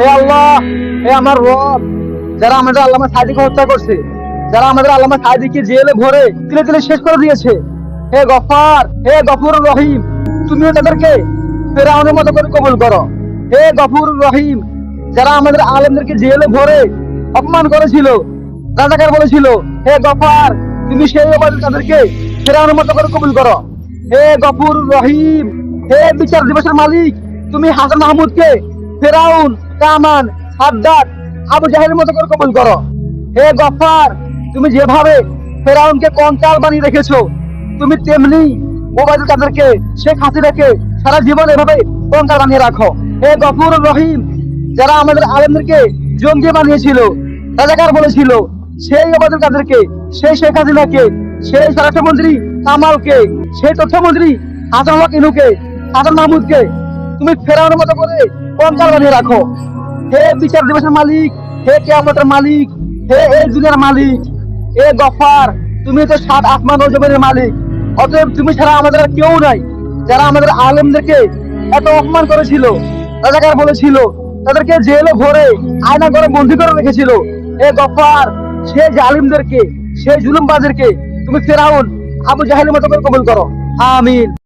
হে আল্লাহ, হে আমার রব, যারা আমাদের আল্লামা হত্যা করছে, যারা আমাদের আল্লামা জেলে ভরে তিলে তিলে শেষ করে দিয়েছে, হে গফার, হে গফুর রহিম, তুমিও তাদেরকে ফেরাউনের মতো করে কবুল করো। হে গফুর রহিম, যারা আমাদের জেলে ভরে অপমান করেছিল, রাজাকার বলেছিল, হে গফার, তুমি সেই অবাদ তাদেরকে ফেরাউনের মতো করে কবুল করো। হে গফুর রহিম, হে বিচার দিবসের মালিক, তুমি হাসান মাহমুদকে ফেরাউন কামান হাদ্দাদ আবু জাহেলের মতো করে কবুল করো। হে গফার তুমি যেভাবে ফেরাউনকে কঙ্কাল বানিয়ে রেখেছো, তুমি তেমনি ওবায়দুল কাদেরকে, শেখ হাসিনাকে সারা জীবন এভাবে কঙ্কাল বানিয়ে রাখো। হে গফুর রহিম, যারা আমাদের আলেমদেরকে জঙ্গি বানিয়েছিল, রাজাকার বলেছিল, সেই ওবায়দুল কাদেরকে, সেই শেখ হাসিনাকে, সেই স্বরাষ্ট্রমন্ত্রী কামালকে, সেই তথ্যমন্ত্রী হাসান হক ইনুকে, হাসান মাহমুদকে তুমি ফেরানোর মতো করে কঙ্কাল বানিয়ে রাখো। হে বিচার দিবসের মালিক, হে কেয়ামতের মালিক, হে এই দুনিয়ার মালিক, এ গফার, তুমি তো সাত আসমান জমিনের মালিক। অতএব তুমি ছাড়া আমাদের কেউ নাই। যারা আমাদের আলেমদেরকে এত অপমান করেছিল, রাজাকার বলেছিল, তাদেরকে জেলে ভরে আয়না করে বন্দি করে রেখেছিল। এ গফার, সে জালিমদেরকে সেই জুলুমবাজদেরকে তুমি ফেরাউন, আবু জাহেলের মতো করে কবুল করো। আমিন।